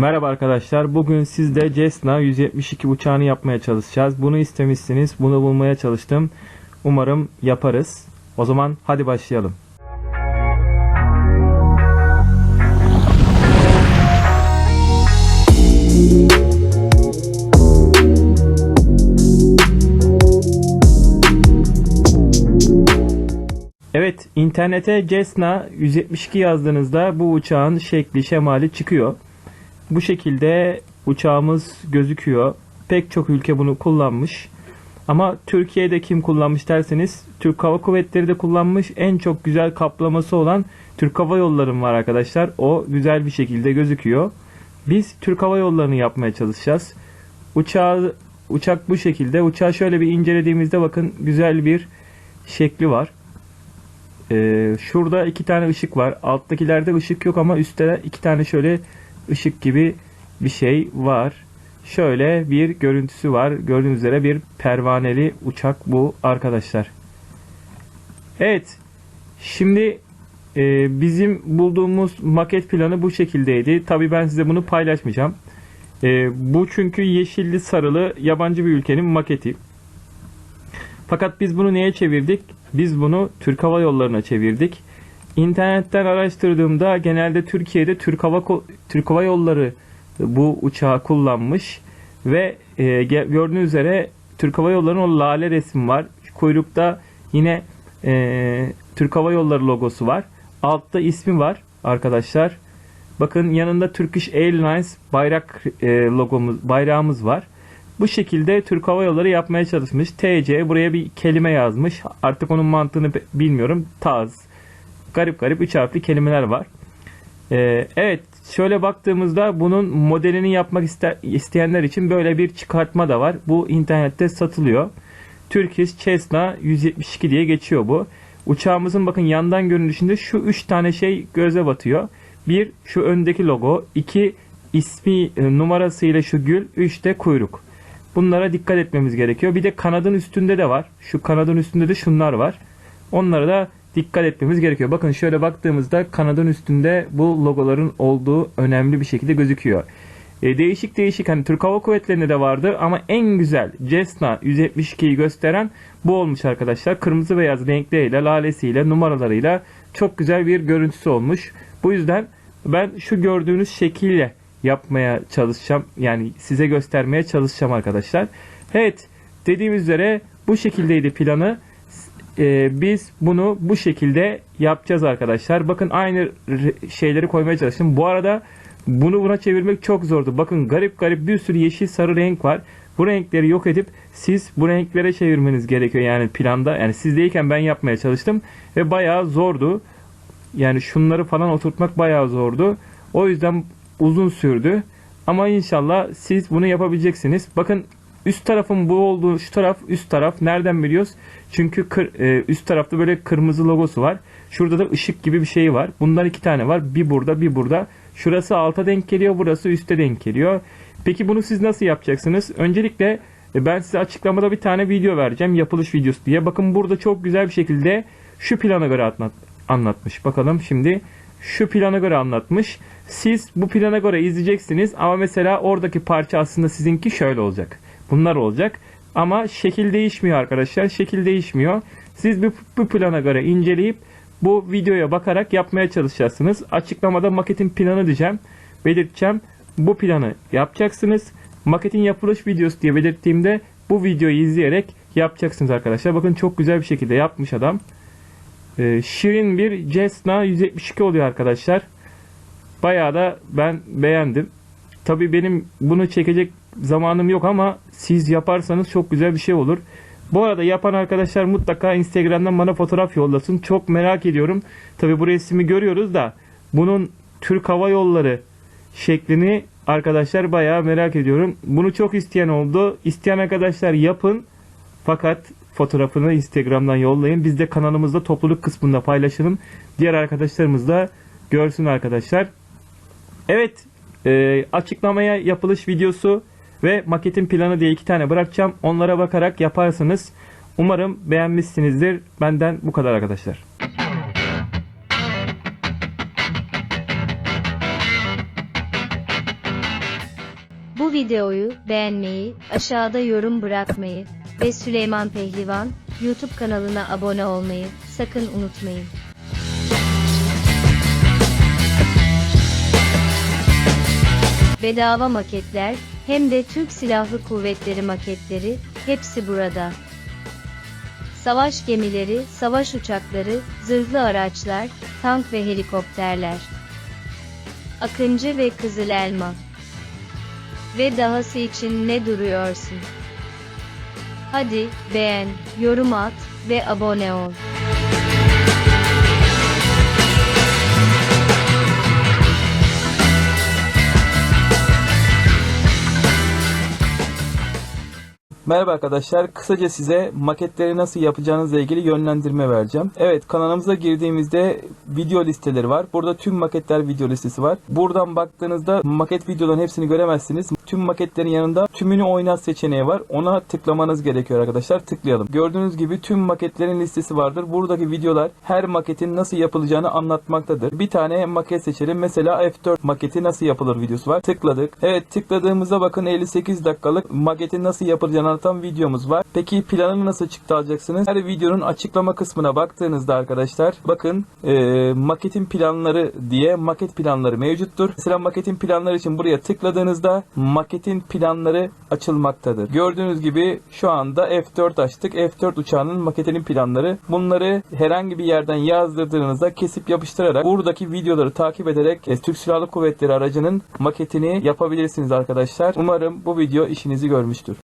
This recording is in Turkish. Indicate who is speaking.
Speaker 1: Merhaba arkadaşlar. Bugün sizde Cessna 172 uçağını yapmaya çalışacağız. Bunu istemişsiniz. Bunu bulmaya çalıştım. Umarım yaparız. O zaman hadi başlayalım. Evet, internete Cessna 172 yazdığınızda bu uçağın şekli, şemali çıkıyor. Bu şekilde uçağımız gözüküyor. Pek çok ülke bunu kullanmış. Ama Türkiye'de kim kullanmış derseniz Türk Hava Kuvvetleri de kullanmış. En çok güzel kaplaması olan Türk Hava Yolları var arkadaşlar. O güzel bir şekilde gözüküyor. Biz Türk Hava Yolları'nı yapmaya çalışacağız. Uçağı, uçak bu şekilde. Uçağı şöyle bir incelediğimizde bakın güzel bir şekli var. Ee, şurada iki tane ışık var. Alttakilerde ışık yok ama üstte iki tane şöyle ışık gibi bir şey var. Şöyle bir görüntüsü var. Gördüğünüz üzere bir pervaneli uçak bu arkadaşlar. Evet. Şimdi e, bizim bulduğumuz maket planı bu şekildeydi. Tabi ben size bunu paylaşmayacağım. E, bu çünkü yeşilli sarılı yabancı bir ülkenin maketi. Fakat biz bunu neye çevirdik? Biz bunu Türk Hava Yolları'na çevirdik. İnternetten araştırdığımda genelde Türkiye'de Türk Hava Türk Hava Yolları bu uçağı kullanmış ve e, gördüğünüz üzere Türk Hava Yolları'nın o lale resmi var. Kuyrukta yine e, Türk Hava Yolları logosu var. Altta ismi var arkadaşlar. Bakın yanında Turkish Airlines bayrak e, logomuz, bayrağımız var. Bu şekilde Türk Hava Yolları yapmaya çalışmış. TC buraya bir kelime yazmış. Artık onun mantığını bilmiyorum. Taz. Garip garip üç harfli kelimeler var. Ee, evet şöyle baktığımızda bunun modelini yapmak isteyenler için böyle bir çıkartma da var. Bu internette satılıyor. Turkish Cessna 172 diye geçiyor bu. Uçağımızın bakın yandan görünüşünde şu üç tane şey göze batıyor. Bir şu öndeki logo, iki ismi e, numarasıyla şu gül, üç de kuyruk. Bunlara dikkat etmemiz gerekiyor. Bir de kanadın üstünde de var. Şu kanadın üstünde de şunlar var. Onlara da dikkat etmemiz gerekiyor. Bakın şöyle baktığımızda kanadın üstünde bu logoların olduğu önemli bir şekilde gözüküyor. E, değişik değişik hani Türk Hava Kuvvetleri'nde de vardı ama en güzel Cessna 172'yi gösteren bu olmuş arkadaşlar. Kırmızı beyaz renkleriyle, lalesiyle, numaralarıyla çok güzel bir görüntüsü olmuş. Bu yüzden ben şu gördüğünüz şekilde yapmaya çalışacağım. Yani size göstermeye çalışacağım arkadaşlar. Evet dediğimiz üzere bu şekildeydi planı. Ee, biz bunu bu şekilde yapacağız arkadaşlar. Bakın aynı şeyleri koymaya çalıştım. Bu arada bunu buna çevirmek çok zordu. Bakın garip garip bir sürü yeşil sarı renk var. Bu renkleri yok edip siz bu renklere çevirmeniz gerekiyor yani planda. Yani sizdeyken ben yapmaya çalıştım ve bayağı zordu. Yani şunları falan oturtmak bayağı zordu. O yüzden uzun sürdü. Ama inşallah siz bunu yapabileceksiniz. Bakın üst tarafın bu olduğu şu taraf üst taraf nereden biliyoruz? Çünkü kır- e, üst tarafta böyle kırmızı logosu var. Şurada da ışık gibi bir şey var. Bundan iki tane var. Bir burada bir burada. Şurası alta denk geliyor. Burası üste denk geliyor. Peki bunu siz nasıl yapacaksınız? Öncelikle e, ben size açıklamada bir tane video vereceğim. Yapılış videosu diye. Bakın burada çok güzel bir şekilde şu plana göre anlat, anlatmış. Bakalım şimdi şu plana göre anlatmış. Siz bu plana göre izleyeceksiniz ama mesela oradaki parça aslında sizinki şöyle olacak. Bunlar olacak. Ama şekil değişmiyor arkadaşlar. Şekil değişmiyor. Siz bu, bu plana göre inceleyip bu videoya bakarak yapmaya çalışacaksınız. Açıklamada maketin planı diyeceğim. Belirteceğim. Bu planı yapacaksınız. Maketin yapılış videosu diye belirttiğimde bu videoyu izleyerek yapacaksınız arkadaşlar. Bakın çok güzel bir şekilde yapmış adam. Ee, şirin bir Cessna 172 oluyor arkadaşlar. Bayağı da ben beğendim. Tabii benim bunu çekecek zamanım yok ama siz yaparsanız çok güzel bir şey olur. Bu arada yapan arkadaşlar mutlaka Instagram'dan bana fotoğraf yollasın. Çok merak ediyorum. Tabii bu resmi görüyoruz da bunun Türk Hava Yolları şeklini arkadaşlar bayağı merak ediyorum. Bunu çok isteyen oldu. İsteyen arkadaşlar yapın. Fakat fotoğrafını Instagram'dan yollayın. Biz de kanalımızda topluluk kısmında paylaşalım. Diğer arkadaşlarımız da görsün arkadaşlar. Evet e, açıklamaya yapılış videosu ve maketin planı diye iki tane bırakacağım. Onlara bakarak yaparsınız. Umarım beğenmişsinizdir. Benden bu kadar arkadaşlar.
Speaker 2: Bu videoyu beğenmeyi, aşağıda yorum bırakmayı ve Süleyman Pehlivan YouTube kanalına abone olmayı sakın unutmayın. Bedava maketler hem de Türk Silahlı Kuvvetleri maketleri hepsi burada. Savaş gemileri, savaş uçakları, zırhlı araçlar, tank ve helikopterler. Akıncı ve Kızıl Elma. Ve dahası için ne duruyorsun? Hadi beğen, yorum at ve abone ol.
Speaker 1: Merhaba arkadaşlar. Kısaca size maketleri nasıl yapacağınızla ilgili yönlendirme vereceğim. Evet kanalımıza girdiğimizde video listeleri var. Burada tüm maketler video listesi var. Buradan baktığınızda maket videoların hepsini göremezsiniz. Tüm maketlerin yanında tümünü oynat seçeneği var. Ona tıklamanız gerekiyor arkadaşlar. Tıklayalım. Gördüğünüz gibi tüm maketlerin listesi vardır. Buradaki videolar her maketin nasıl yapılacağını anlatmaktadır. Bir tane maket seçelim. Mesela F4 maketi nasıl yapılır videosu var. Tıkladık. Evet tıkladığımızda bakın 58 dakikalık maketin nasıl yapılacağını anlatan videomuz var. Peki planını nasıl çıktı alacaksınız? Her videonun açıklama kısmına baktığınızda arkadaşlar bakın e, maketin planları diye maket planları mevcuttur. Mesela maketin planları için buraya tıkladığınızda maketin planları açılmaktadır. Gördüğünüz gibi şu anda F4 açtık. F4 uçağının maketinin planları. Bunları herhangi bir yerden yazdırdığınızda kesip yapıştırarak buradaki videoları takip ederek e, Türk Silahlı Kuvvetleri aracının maketini yapabilirsiniz arkadaşlar. Umarım bu video işinizi görmüştür.